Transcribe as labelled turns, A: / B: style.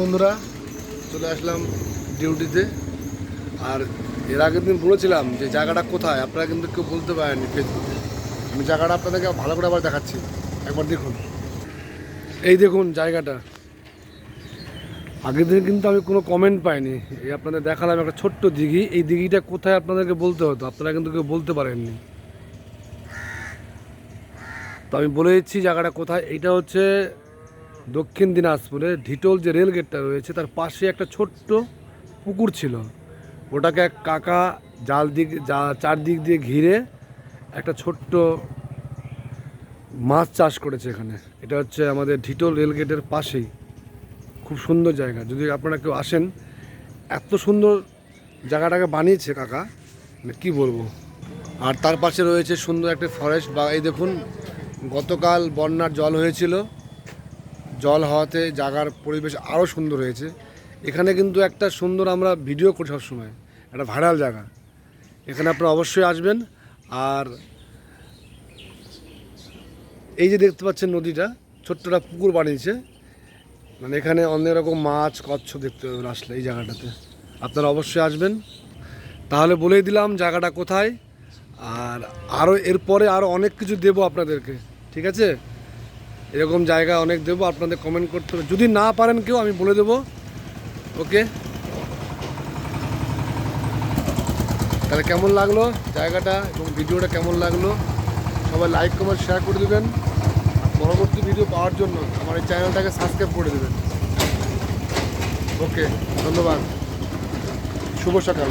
A: বন্ধুরা, চলে আসলাম ডিউটিতে। আর এর আগের দিন বলেছিলাম যে জায়গাটা কোথায়, আপনারা কিন্তু কেউ বলতে পারেননি ফেসবুকে আমি জায়গাটা আপনাদেরকে ভালো করে আবার দেখাচ্ছি। একবার দেখুন। এই দেখুন জায়গাটা। আগের দিন কিন্তু আমি কোনো কমেন্ট পাইনি। এই আপনাদের দেখালাম একটা ছোট্ট দিঘি। এই দিঘিটা কোথায় আপনাদেরকে বলতে হতো? আপনারা কিন্তু কেউ বলতে পারেননি। তো আমি বলে দিচ্ছি জায়গাটা কোথায়। এইটা হচ্ছে দক্ষিণ দিনাজপুরে ঢিটোল যে রেল গেটটা রয়েছে, তার পাশে একটা ছোট্ট পুকুর ছিল। ওটাকে এক কাকা জাল দিক, যা চারদিক দিয়ে ঘিরে একটা ছোট্ট মাছ চাষ করেছে এখানে। এটা হচ্ছে আমাদের ঢিটোল রেল গেটের পাশেই। খুব সুন্দর জায়গা। যদি আপনারা কেউ আসেন, এত সুন্দর জায়গাটাকে বানিয়েছে কাকা মানে কী বলব? আর তার পাশে রয়েছে সুন্দর একটা ফরেস্ট বা এই দেখুন, গতকাল বন্যার জল হয়েছিল। জল হওয়াতে জায়গার পরিবেশ আরও সুন্দর হয়েছে। এখানে কিন্তু একটা সুন্দর আমরা ভিডিও করি সবসময়, একটা ভাইরাল জায়গা। এখানে আপনারা অবশ্যই আসবেন, আর এই যে দেখতে পাচ্ছেন নদীটা, ছোট্ট একটা পুকুর বানিয়েছে। মানে এখানে অনেক রকম মাছ, কচ্ছ দেখতে পাবেন আসলে এই জায়গাটাতে। আপনারা অবশ্যই আসবেন। তাহলে বলেই দিলাম জায়গাটা কোথায়, আর আরও এরপরে আরও অনেক কিছু দেবো আপনাদেরকে, ঠিক আছে? এরকম জায়গা অনেক দেবো, আপনাদের কমেন্ট করতে হবে। যদি না পারেন কেউ, আমি বলে দেবো। ওকে তাহলে কেমন লাগল জায়গাটা এবং ভিডিওটা কেমন লাগল? সবাই লাইক কমেন্ট শেয়ার করে দেবেন। পরবর্তী ভিডিও পাওয়ার জন্য আমার এই চ্যানেলটাকে সাবস্ক্রাইব করে দেবেন। ওকে ধন্যবাদ। শুভ সকাল।